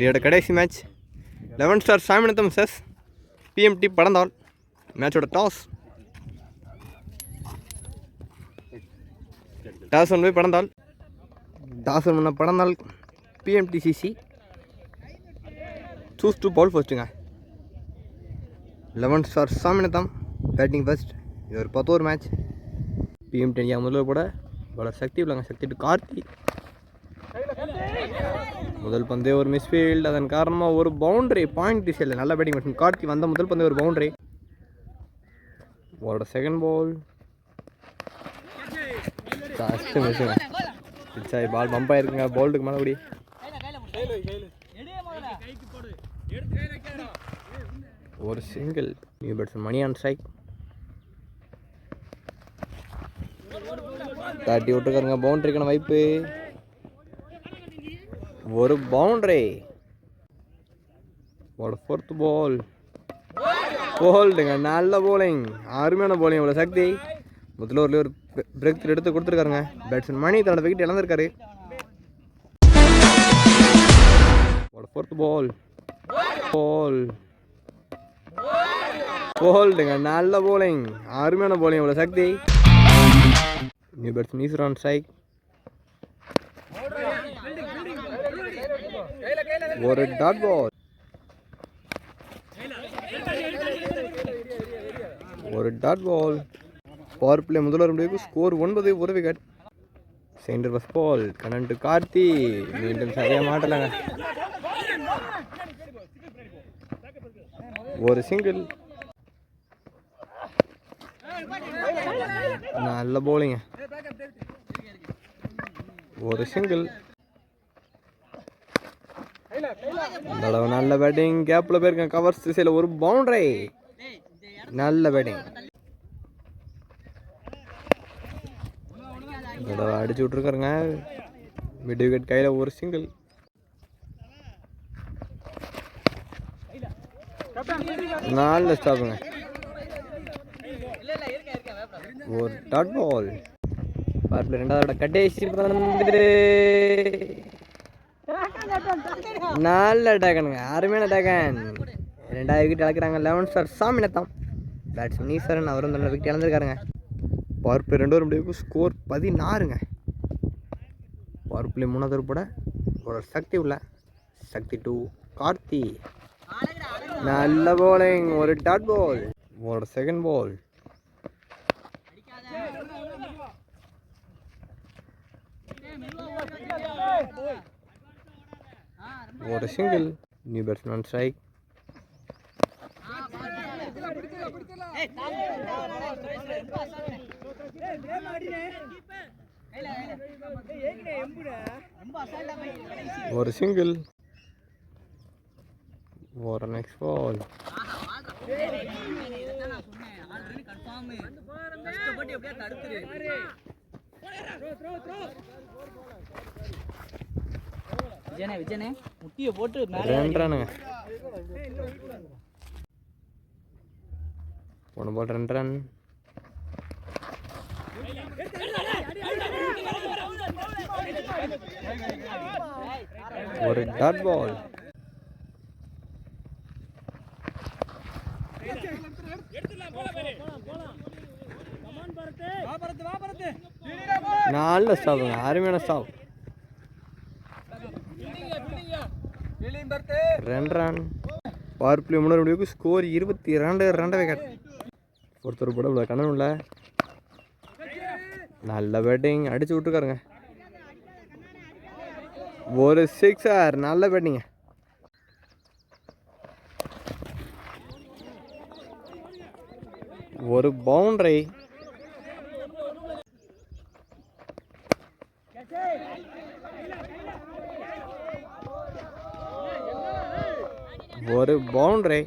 இந்தியோட கடைசி match eleven star Saminatham சஸ் பிஎம்டி படந்தாள் மேட்சோட டாஸ் டாஸ் ஒன் போய் படந்தாள் டாஸ் ஒன் பண்ண படந்தாள் பிஎம்டிசிசி choose to bowl ஃபர்ஸ்ட்டுங்க eleven star Saminatham batting first இது ஒரு பத்தோரு மேட்ச் பிஎம்டி அணியா முதல்வர் கூட இவ்வளோ சக்தி உள்ளங்க சக்தி டு கார்த்தி. முதல் பந்தே ஒரு மிஸ்ஃபீல்ட் அதன் காரணமாக ஒரு பவுண்டரி பாயிண்ட் திசையில் நல்ல பேட்டிங் மற்றும் கார்த்தி வந்த முதல் பந்தே ஒரு பவுண்டரி ஓரோட செகண்ட் பால் ஜஸ்ட் மிஸ்ஸுங்க பிச் பால் பம்ப் ஆயிருக்குங்க. போல்டுக்கு மேலே அப்படி ஒரு single new batsman Mani on strike thirty விட்டுருக்காருங்க பவுண்டரிக்கான வாய்ப்பு. ஒரு பவுண்டரி ஒரு ஃபோர்த் பால் போல்டுங்க நல்ல போலிங் அருமையான போலிங் இவ்வளோ சக்தி. முதல்ல ஒரு ஒரு பிரேக் எடுத்து கொடுத்துருக்காருங்க. பேட்ஸ்மேன் மணி தன்னோட விக்கெட் இழந்திருக்காரு. ஒரு ஃபோர்த் பால் பால் போல்டுங்க நல்ல போலிங் அருமையான போலிங் இவ்வளோ சக்தி. நியூ பேட்ஸ்மேன் ஈஸ்வர் ஸ்ட்ரைக் ஒரு டாட் பால் ஒரு டாட் பால் பவர் பிளே முதல்வர் முடிவுக்கு ஸ்கோர் ஒன்பது ஒரு விக்கெட் சென்டர் பஸ் பால் கனண்டு கார்த்தி மீண்டும் சரியாக மாட்டலாங்க. ஒரு சிங்கிள் நல்ல போலிங்க ஒரு சிங்கிள் தடவை நல்ல பேட்டிங் கேப்பில் போயிருக்கேன் கவர்ஸ் திசையில் ஒரு பவுண்டரி நல்ல பேட்டிங் தடவை அடிச்சு விட்ருக்காருங்க மிட் விக்கெட் கையில் ஒரு சிங்கிள் நாலு ஸ்டாப்புங்க ஒரு டாட் பால் பார்ப்பில் ரெண்டாவது கடைசி நல்ல டேகனுங்க அருமையான டேகன் ரெண்டாவது wicket இழக்கிறாங்க eleven star Saminatham batsman Eswaran அவரும் நல்ல விக்கெட் இழந்திருக்காருங்க. பவர் பிளே ரெண்டு முடிவுக்கு ஸ்கோர் பதினாறுங்க. பவர் பிளே மூணாவது உட்பட ஒரு சக்தி உள்ள சக்தி டூ கார்த்தி. நல்ல போலிங் ஒரு டாட் பால் ஒரு செகண்ட் பால் ஒரு சிங்கிள் நியூ பேட்ஸ்மேன் ஸ்ட்ரைக் ஒரு சிங்கிள் ஒரு நெக்ஸ்ட் பால் விஜயனே விஜயனே. முட்டியை போட்டு மேலே ரெண்டு ரன்னுங்க போன பால் ரெண்டு ரன் ஒரு டாட் பால் நல்ல ஸ்டாப்புங்க அருமையான ஸ்டாப் ரெண்டு ரன் பவர் பிளே முன்னாடி ஸ்கோர் இருபத்தி ரெண்டு ரெண்டு விக்கெட் ஒருத்தர் கூட இவ்வளோ கண்ணன் இல்லை நல்ல பேட்டிங் அடிச்சு விட்டுருக்காருங்க. ஒரு சிக்ஸர் நல்ல பேட்டிங்க ஒரு பவுண்டரி ஒரு பவுண்டரி.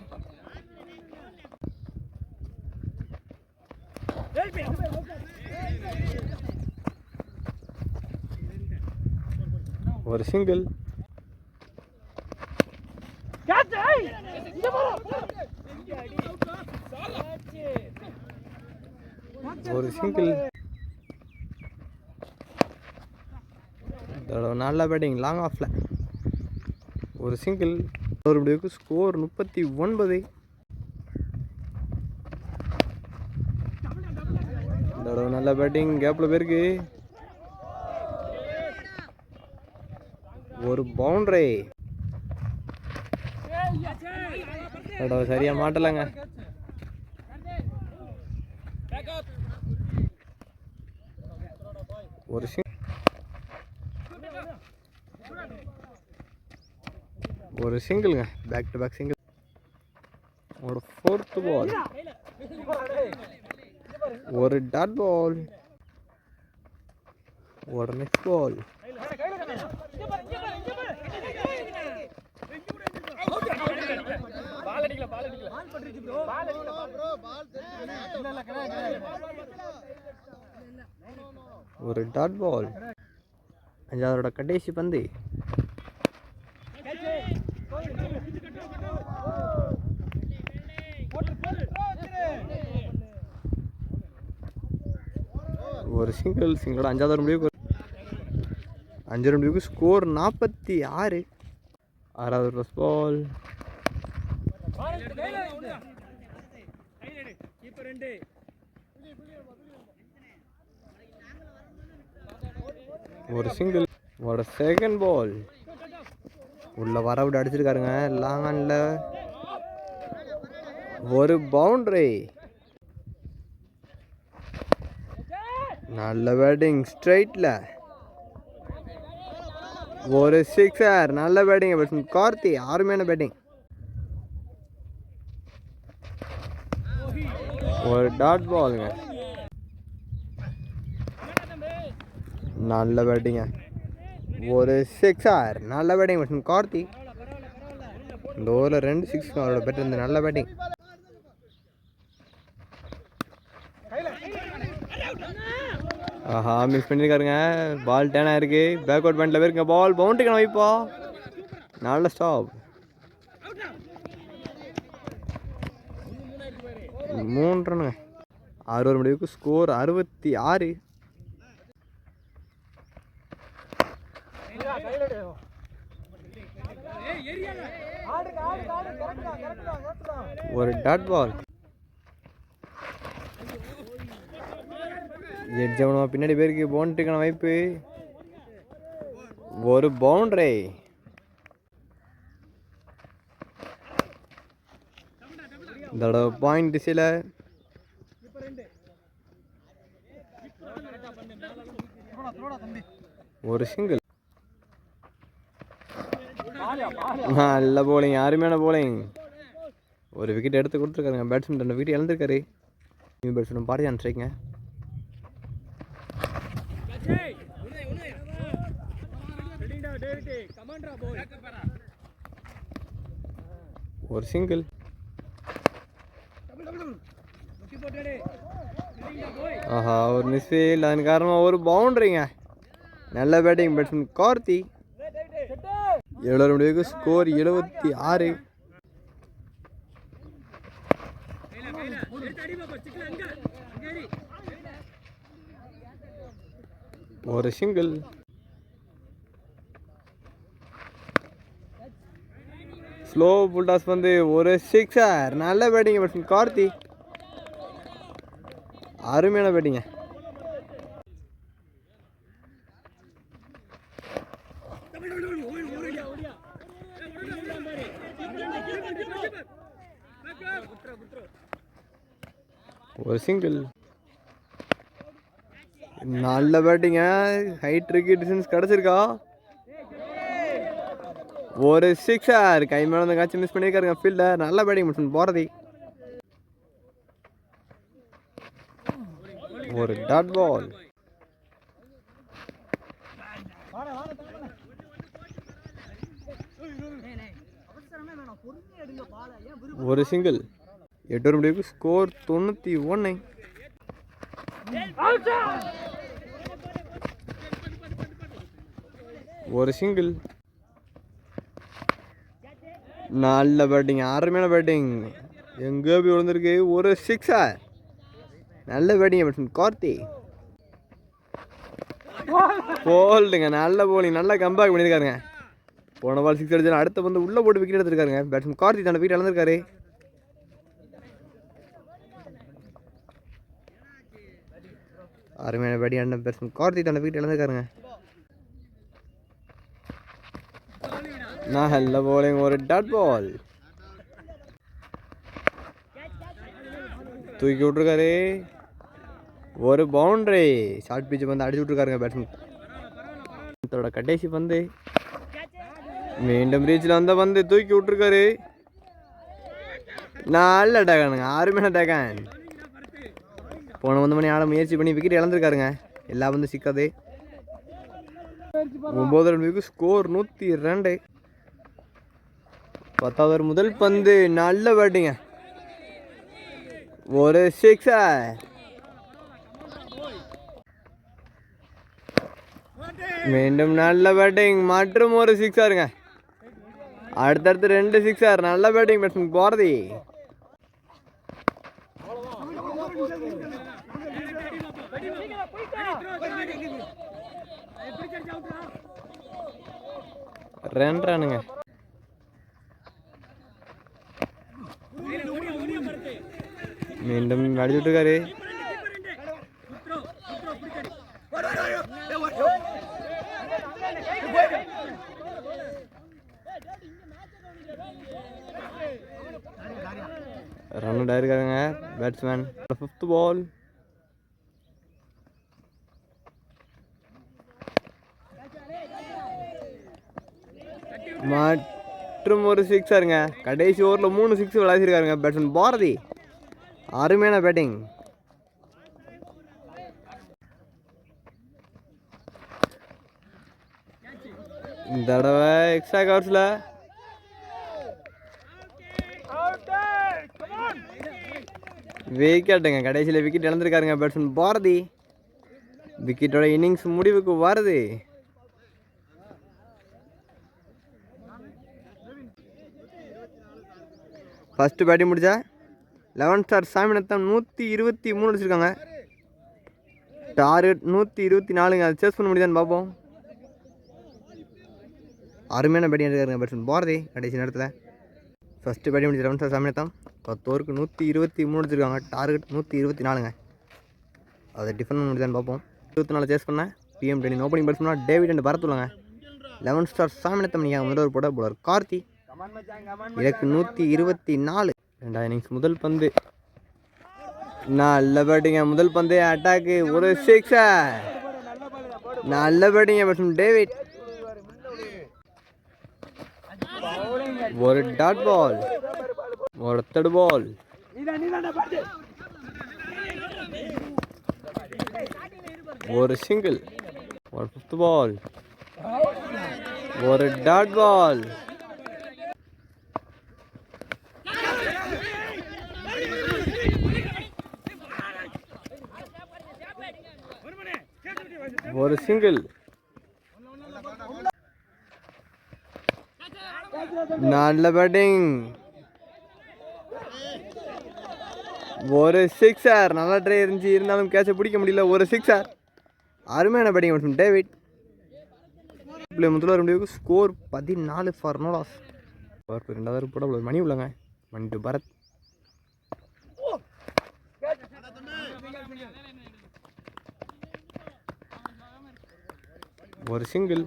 ஒரு சிங்கிள் ஒரு சிங்கிள் இதோட நல்ல பேட்டிங் லாங் ஆஃபில் ஒரு சிங்கிள் ஒரு ஸ்கோர் முப்பத்தி ஒன்பது. தடவை நல்ல பேட்டிங் கேப்பில் போயிருக்கு. ஒரு பவுண்டரி தடவை சரியாக மாட்டலைங்க. ஒரு ஒரு சிங்கிள்ங்க பேக் டு பேக் சிங்கிள் ஒரு ஃபோர்த் பால் ஒரு டாட் பால் ஒரு நெக்ஸ்ட் பால் ஒரு டாட் பால் அஞ்சாவதோட கடைசி பந்து. ஒரு சிங்கிள் சிங்கிளோட அஞ்சாவது முடிவுக்கு அஞ்சு முடிவுக்கு ஸ்கோர் நாற்பத்தி ஆறு. ஆறாவது ப்ளஸ் பால் ஒரு சிங்கிள் ஒரு செகண்ட் பால் உள்ள வர விட்டு அடிச்சிருக்காருங்க லாங் ஆன்ல ஒரு பவுண்டரி நல்ல பேட்டிங் ஸ்ட்ரைட்டில் ஒரு சிக்ஸர் நல்ல பேட்டிங் பேட்ஸ்மேன் கார்த்தி அருமையான பேட்டிங் ஒரு டாட் பாலுங்க நல்ல பேட்டிங்க ஒரு சிக்ஸர் நல்ல பேட்டிங் பேட்ஸ்மேன் கார்த்தி இந்த ஓவரில் ரெண்டு சிக்ஸ் அவரோட பேட்டர் இருந்து நல்ல பேட்டிங் ஆஹா மிஸ் பண்ணியிருக்காருங்க பால் டேனாக இருக்கு. பேக் அவுட் பேண்டில் போயிருங்க பால் பவுண்டரிக்கு வைப்பா நல்ல ஸ்டாப் மூணு ரன்னுங்க ஆறு ஒரு முடிவுக்கு ஸ்கோர் அறுபத்தி ஆறு. ஒரு டாட் பால் எட்ஜவனமா பின்னாடி பேருக்கு பவுண்டரிக்கான வாய்ப்பு. ஒரு பவுண்டரி. இந்த தடவை பாயிண்ட் திசையில் ஒரு சிங்கிள் நல்ல போலிங் அருமையான போலிங் ஒரு விக்கெட் எடுத்து கொடுத்துருக்காருங்க பேட்ஸ்மேன் ரெண்டு விக்கெட் இழந்திருக்காரு. நியூ பேட்ஸ்மேன் பாரதி அனுப்பிச்சிருக்கீங்க ஒரு சிங்கிள் ஆஹா ஒரு மிஸ்ஃபீல்ட் அதன் காரணமாக ஒரு பவுண்டரிங்க நல்ல பேட்டிங் பேட்ஸ்மேன் கார்த்தி. ஏழு முடிவுக்கு ஸ்கோர் எழுபத்தி ஆறு. ஒரு சிங்கிள் ஸ்லோ புல்டாஸ் வந்து ஒரு சிக்ஸர் நல்ல பேட்டிங் பேட்ஸ்மேன் கார்த்தி அருமையான பேட்டிங்க ஒரு சிங்கிள் நல்ல பேட்டிங்க ஹைட் இருக்கு டிஸ்டன்ஸ் கிடச்சிருக்கா? ஒரு சிக்ஸர் கை மேலே அந்த காட்சி மிஸ் பண்ணியிருக்காருங்க ஃபீல்டர் நல்ல பேட்டிங் மிஷன் போகிறதி ஒரு டாட் பால் ஒரு சிங்கிள் எட்டு முடிவுக்கு ஸ்கோர் தொண்ணூற்றி ஒன்று ஒரு சிங்கிள் நல்ல பேட்டிங் அருமையான பேட்டிங் எங்கே போய் விழுந்திருக்கு? ஒரு சிக்ஸா நல்ல பேட்டிங் பேட்ஸ்மேன் கார்த்தி? போல்டுங்க நல்ல போலிங் நல்லா கம்பேக் பண்ணியிருக்காருங்க போன பால் சிக்ஸ் அடிச்சு அடுத்த வந்து உள்ளே போட்டு விக்கெட் எடுத்திருக்காருங்க. பேட்ஸ்மேன் கார்த்தி தன்னோட விக்கெட் இழந்திருக்காரு. அருமையான பேட்டிங் அண்ணன் பேட்ஸ்மேன் கார்த்தி தன்னோட விக்கெட் இழந்திருக்காருங்க. நல்ல bowling ஒரு டட் பால் தூக்கி விட்ருக்காரு ஒரு பவுண்ட்ரி ஷார்ட் பிச்சு வந்து அடிச்சு விட்ருக்காருங்க பேட்ஸ்மேன் கடைசி பந்து. மீண்டும் ரீச்சில் வந்த பந்து தூக்கி விட்ருக்காரு நல்ல டேகானுங்க. அருமையான டேகான். போன வந்து மணி ஆட முயற்சி பண்ணி விக்கெட் இழந்திருக்காருங்க. எல்லா வந்து சிக்காது. ஒம்பது ரன் ஸ்கோர் நூற்றி ரெண்டு பத்தாவது முதல் பந்து நல்ல பேட்டிங்க ஒரு சிக்ஸர் மீண்டும் நல்ல பேட்டிங் மற்றும் ஒரு சிக்ஸருங்க அடுத்தடுத்து ரெண்டு சிக்ஸர் நல்ல பேட்டிங் பேட்ஸ்மேன் பாரதி. ரெண்டு ரனுங்க மீண்டும் அடிச்சுட்டு இருக்காரு run out batsman fifth ball மற்றும் ஒரு சிக்ஸருங்க கடைசி ஓவரில் மூணு சிக்ஸ் விளையாடிருக்காருங்க பேட்ஸ்மேன் பாரதி அருமையான பேட்டிங் இந்த தடவை எக்ஸ்ட்ரா கவர்ஸில் விக்கெட்டுங்க கடைசியில் விக்கெட் இழந்திருக்காருங்க பேட்ஸ்மேன் பாரதி. விக்கெட்டோட இன்னிங்ஸ் முடிவுக்கு வருது. ஃபஸ்ட்டு பேட்டிங் முடிச்சா லெவன் ஸ்டார் சாமிநத்தம் நூற்றி இருபத்தி மூணு அடிச்சிருக்காங்க. டார்கெட் நூற்றி இருபத்தி நாலுங்க. அதை சேஸ் பண்ண முடியுதான்னு பார்ப்போம் அருமையான பேட்டிங் எடுக்காருங்க பேட்ஸ்மேன். பாரதி கடைசி நேரத்தில். ஃபஸ்ட்டு பேட்டிங் முடிச்சு லெவன் ஸ்டார் சாமிநத்தம் பத்தோருக்கு நூற்றி இருபத்தி மூணு அடிச்சிருக்காங்க. டார்கெட் நூற்றி இருபத்தி நாலுங்க. அதை டிஃபன் பண்ண முடியுதான்னு பார்ப்போம் இருபத்தி நாலு சேஸ் பண்ணேன் பிஎம் டென் ஓப்பனிங் பேட்ஸ்மேனா டேவிட் அண்ட் பரத்துலங்க லெவன் ஸ்டார் சாமிநத்தம் நீங்கள் முதல்வர் போட போலர் கார்த்தி. எனக்கு நூற்றி இருபத்தி நாலு. ரெண்டாவது இன்னிங்ஸ் முதல் பந்து. நல்ல பேட்டிங்க முதல் பந்து அட்டாக்கு ஒரு சிக்ஸர் நல்ல பேட்டிங்க பேட்ஸ்மேன் டேவிட். ஒரு டாட் பால் ஒரு தடு பால் ஒரு சிங்கிள் ஒரு ஃபிஃப்த் பால் ஒரு டாட் பால் ஒரு சிங்கிள் நல்ல பேட்டிங் ஒரு சிக்ஸர் நல்ல ட்ரை இருந்துச்சு. இருந்தாலும் கேட்சை பிடிக்க முடியல. ஒரு சிக்ஸர் அருமையான பேட்டிங் மற்றும் டேவிட். பிள்ளை முதல்ல ரெண்டு ஸ்கோர் பதினாலு ஃபார் நோலாஸ். ரெண்டாவது போட மணி உள்ளங்க. மணி டு பரத். ஒரு சிங்கிள்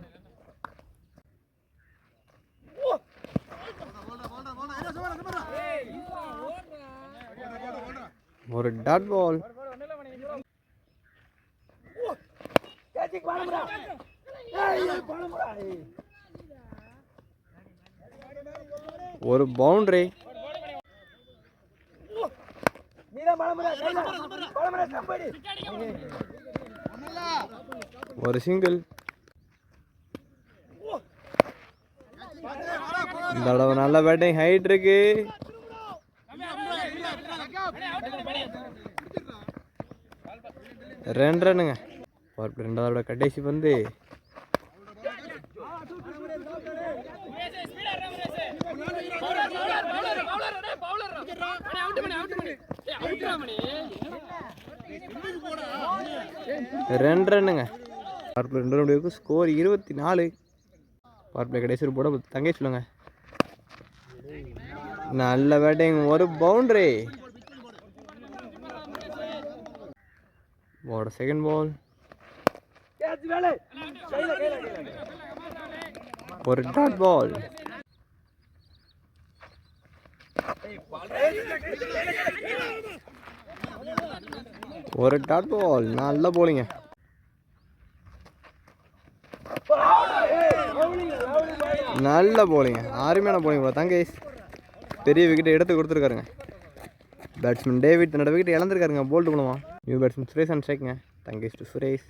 ஒரு டாட் பால் ஒரு பவுண்டரி ஒரு சிங்கிள் இந்த தடவை நல்ல பேட்டிங் ஹைட் இருக்கு. ரெண்டு ரன்னுங்க ரெண்டாவது ரெண்டாவதோட கடைசி வந்து ரெண்டு ரன்னுங்க ரெண்டு ரன் ஸ்கோர் இருபத்தி நாலு. பார்ப்பில் கடைசி போட தங்கே சொல்லுங்கள் நல்ல பேட்டிங் ஒரு பவுண்டரி போட செகண்ட் பால் ஒரு டாட் பால் ஒரு டாட் பால் நல்ல போலிங்க நல்ல போலிங்க அருமையான போலிங் தங்கேஷ் பெரிய விக்கெட் எடுத்து கொடுத்துருக்காருங்க. பேட்ஸ்மேன் டேவிட் தன்னோட விக்கெட் இழந்திருக்காருங்க போல்டு மூலமாக நியூ பேட்ஸ்மேன் சுரேஷ் அண்ட் ஸ்ட்ரைக்குங்க தங்கேஷ் டு சுரேஷ்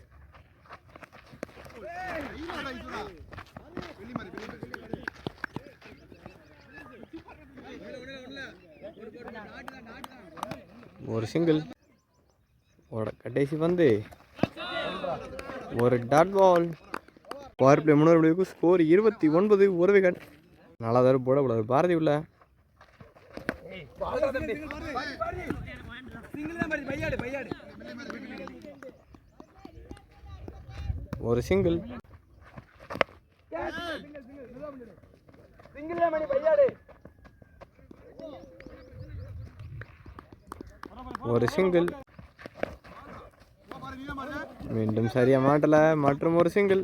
ஒரு சிங்கிள் ஒரு கடைசி வந்து ஒரு டாட் பால் பவர் பிளே முன்னோர் ஸ்கோர் இருபத்தி ஒன்பது ஒரு விக்கெட் நல்லா தடவை போடக்கூடாது. பாரதி உள்ள. ஒரு சிங்கிள் ஒரு சிங்கிள் மீண்டும் சரியா மாட்டல மற்றும் ஒரு சிங்கிள்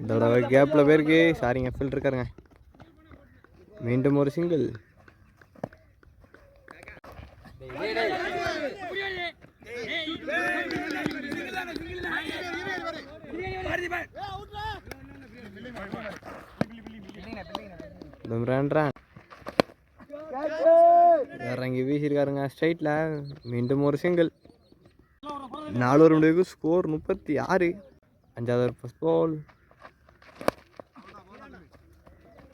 இந்த தடவை கேப்பில் போயிருக்கு. சாரிங்க ஃபில்ட் இருக்காருங்க. மீண்டும் ஒரு சிங்கிள் இறங்கி வீசியிருக்காருங்க ஸ்ட்ரைட்டில் மீண்டும் ஒரு சிங்கிள் நாலு ஒரு முடிவுக்கு ஸ்கோர் முப்பத்தி ஆறு. அஞ்சாவது ஃபஸ்ட் பால்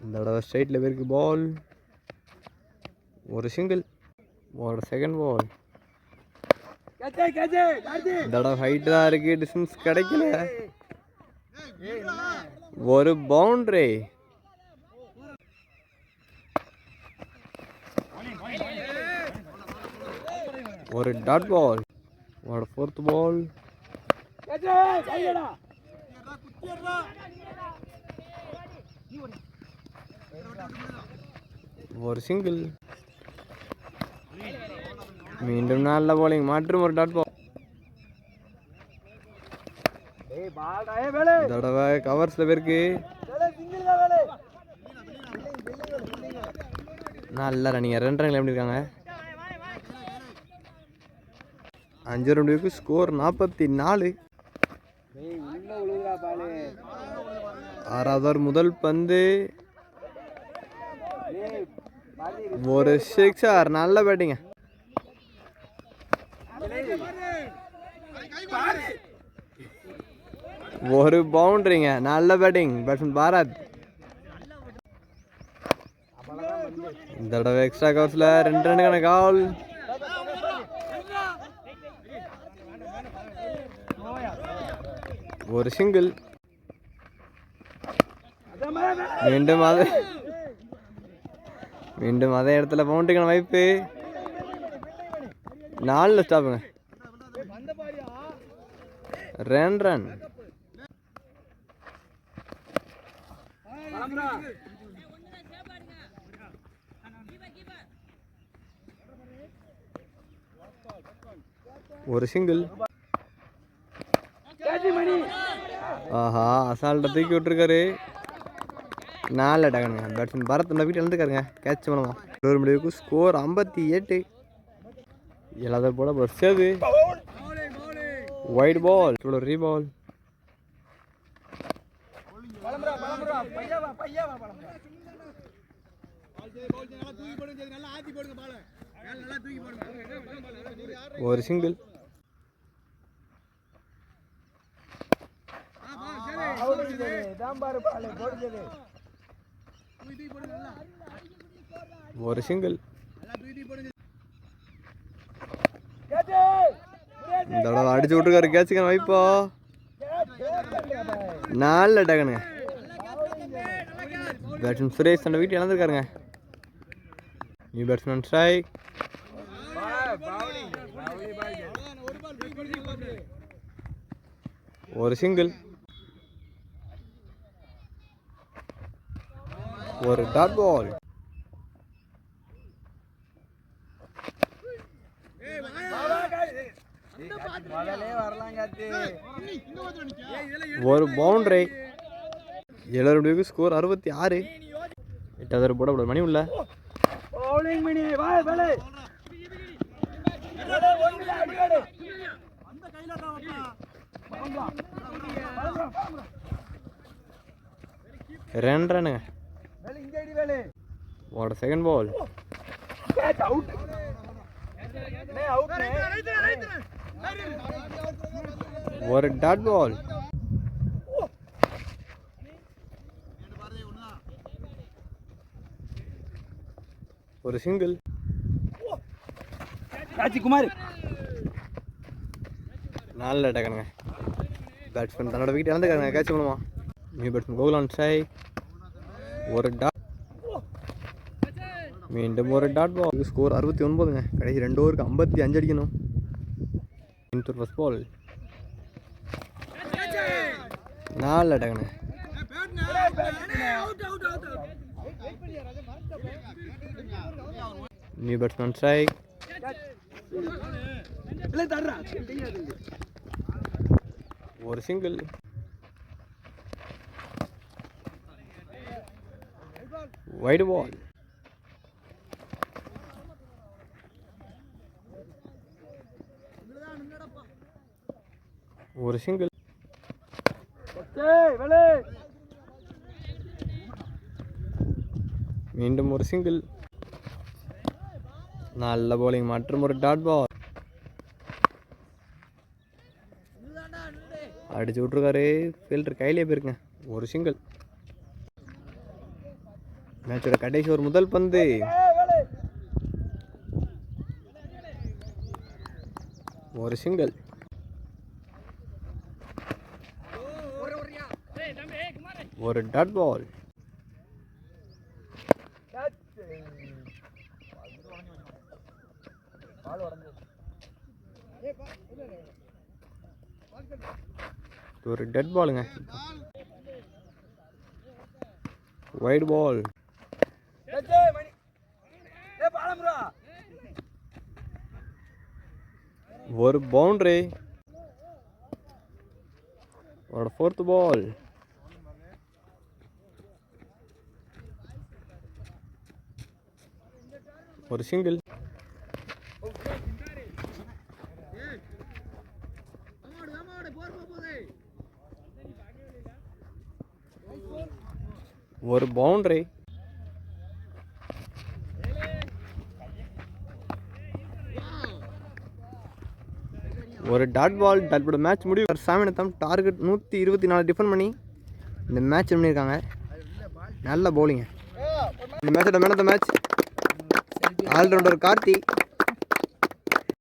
இந்த தடவை ஸ்ட்ரைட்டில் போயிருக்கு பால் ஒரு சிங்கிள் ஒரு செகண்ட் பால் இந்த தடவை ஹைட்டு தான் இருக்கு டிஸ்டன்ஸ் கிடைக்கல. ஒரு பவுண்ட்ரி ஒரு டாட் பால் ஒரு ஃபோர்த் பால் ஒரு சிங்கிள் மீண்டும் நல்ல போலிங் மற்றும் ஒரு டாட் தடவை கவர்ஸில் பேருக்கு. நல்ல ரன்னிங்க ரெண்டு ரன்கள் எப்படி இருக்காங்க? அஞ்சு பேருக்கு ஸ்கோர் நாற்பத்தி நாலு. ஆறாவது முதல் பந்து. ஒரு சிக்ஸர் நல்ல பேட்டிங்க ஒரு பவுண்டரிங்க நல்ல பேட்டிங் பேட்ஸ்மேன் பாரத். இந்த தடவை எக்ஸ்ட்ரா கவர்ஸில் ரெண்டு ரன்னுக்கான கால் ஒரு சிங்கிள் மீண்டும் அது மீண்டும் அதே இடத்துல பவுண்டரிக்கான வாய்ப்பு. நாலில் ஸ்டாப்புங்க ரன் ரன். ஒரு சிங்கிள் ஆஹா அசால்ட்டை தூக்கி விட்டுருக்காரு. நாலு டகனுங்க பேட்ஸ்மேன் பரத் நம்ம வீட்டில் இருந்துக்காருங்க கேட்ச் பண்ணுவோம் ஒரு முடிவுக்கு ஸ்கோர் ஐம்பத்தி எட்டு எல்லாத போட பஸ் சேது ஒயிட் பால் இவ்வளோ ரீபால் ஒரு சிங்கிள் ஒரு சிங்கிள் இந்த தடவை அடிச்சு விட்டுருக்காரு கேட்சுக்கான வைப்போ நல்ல டகனுங்க. பேட்ஸ்மேன் சுரேஷ் அந்த வீட்டு இழந்திருக்காருங்க. நியூ பேட்ஸ்மேன் ஸ்ட்ரைக் ஒரு சிங்கிள் ஒரு டாட் பால் ஒரு பவுண்டரி எல்லாருடைய ஸ்கோர் அறுபத்தி ஆறு. எட்டாவது போட மணி உள்ள. ரெண்டு ரனுங்க ஓட செகண்ட் பால் ஒரு டாட் பால் ஒரு சிங்கிள் ராஜ்குமார் நாலில் அட்டாக்கணுங்க பேட்ஸ்மேன் தன்னோட விக்கெட் இழந்துக்காருங்க கேட்ச் பண்ணுவான் நியூ பேட்ஸ்மேன் கோகுலான் சாய் ஒரு டாட் மீண்டும் ஒரு டாட் பால் ஸ்கோர் அறுபத்தி ஒன்பதுங்க. கடைசி ரெண்டு ஓவருக்கு ஐம்பத்தி அஞ்சு அடிக்கணும். இன்டர் ஃபஸ்ட் பால் நாலு அட்டாக்கணுங்க நியூ பேட்ஸ்மேன் ஸ்ட்ரைக் ஒரு சிங்கிள் வைடு பால் ஒரு சிங்கிள் மீண்டும் ஒரு சிங்கிள் நல்ல bowling மற்றும் ஒரு டாட் பால் அடிச்சு விட்ருக்காரு ஃபீல்டர் கையிலே போயிருங்க. ஒரு சிங்கிள் மேட்சோட கடைசி ஒரு முதல் பந்து. ஒரு சிங்கிள் ஒரு டட் பால் ஒரு டெட் பாலுங்க வைட் பால் ஒரு பவுண்டரி ஒரு ஃபோர்த் பால் ஒரு சிங்கிள் ஒரு பவுண்டரி ஒரு dot ball dot ball match முடிவு. சாமினத்தம் டார்கெட் நூற்றி இருபத்தி நாலு டிஃபன் பண்ணி இந்த மேட்ச் பண்ணியிருக்காங்க நல்ல பவுலிங்க இந்த மேட்சோட man of the match allrounder Karthi.